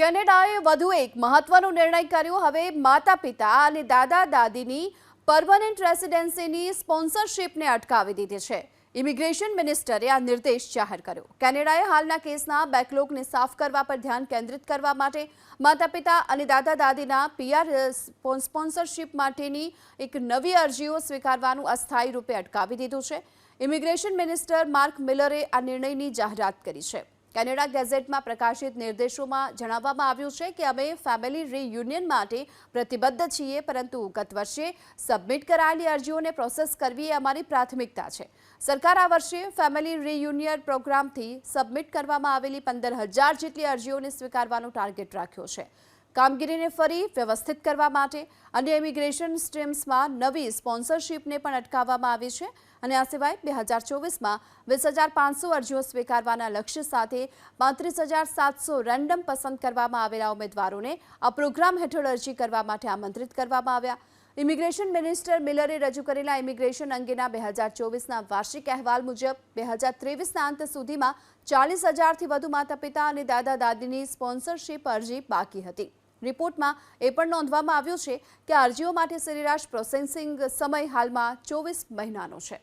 કેનેડાએ વધુ એક મહત્વનો નિર્ણય કર્યો. હવે માતા પિતા અને દાદા દાદીની પરમનન્ટ રેસિડેન્સીની સ્પોન્સરશિપને અટકાવી દીધી છે. ઇમિગ્રેશન મિનિસ્ટરે આ નિર્દેશ જાહેર કર્યો. કેનેડાએ હાલના કેસના બેકલોગને સાફ કરવા પર ધ્યાન કેન્દ્રિત કરવા માટે માતા પિતા અને દાદા દાદીના પીઆર સ્પોન્સરશિપ માટેની એક નવી અરજીઓ સ્વીકારવાનું અસ્થાયી રૂપે અટકાવી દીધું છે. ઇમિગ્રેશન મિનિસ્ટર માર્ક મિલરે આ નિર્ણયની જાહેરાત કરી છે. કેનેડા ગેઝેટમાં પ્રકાશિત નિર્દેશોમાં જણાવવામાં આવ્યું છે કે અમે ફેમિલી રીયુનિયન માટે પ્રતિબદ્ધ છીએ, પરંતુ ગત વર્ષે સબમિટ કરાયેલી અરજીઓને પ્રોસેસ કરવી એ અમારી પ્રાથમિકતા છે. સરકાર આ વર્ષે ફેમિલી રીયુનિયન પ્રોગ્રામથી સબમિટ કરવામાં આવેલી પંદર હજાર જેટલી અરજીઓને સ્વીકારવાનો ટાર્ગેટ રાખ્યો છે. કામગીરીને ફરી વ્યવસ્થિત કરવા માટે અન્ય ઇમિગ્રેશન સ્ટ્રીમ્સમાં નવી સ્પોન્સરશિપને પણ અટકાવવામાં આવી છે. અને આ સિવાય બે હજાર ચોવીસમાં વીસ હજાર પાંચસો અરજીઓ સ્વીકારવાના લક્ષ્ય સાથે પાંત્રીસ હજાર સાતસો રેન્ડમ પસંદ કરવામાં આવેલા ઉમેદવારોને આ પ્રોગ્રામ હેઠળ અરજી કરવા માટે આમંત્રિત કરવામાં આવ્યા. ઇમિગ્રેશન મિનિસ્ટર મિલરે રજૂ કરેલા ઇમિગ્રેશન અંગેના બે હજાર ચોવીસના વાર્ષિક અહેવાલ મુજબ બે હજાર ત્રેવીસના અંત સુધીમાં ચાલીસ હજારથી વધુ માતા પિતા અને દાદા દાદીની સ્પોન્સરશિપ અરજી બાકી હતી. રિપોર્ટમાં એ પણ નોંધવામાં આવ્યું છે કે અરજીઓ માટે સરેરાશ પ્રોસેસિંગ સમય હાલમાં ચોવીસ મહિનાનો છે.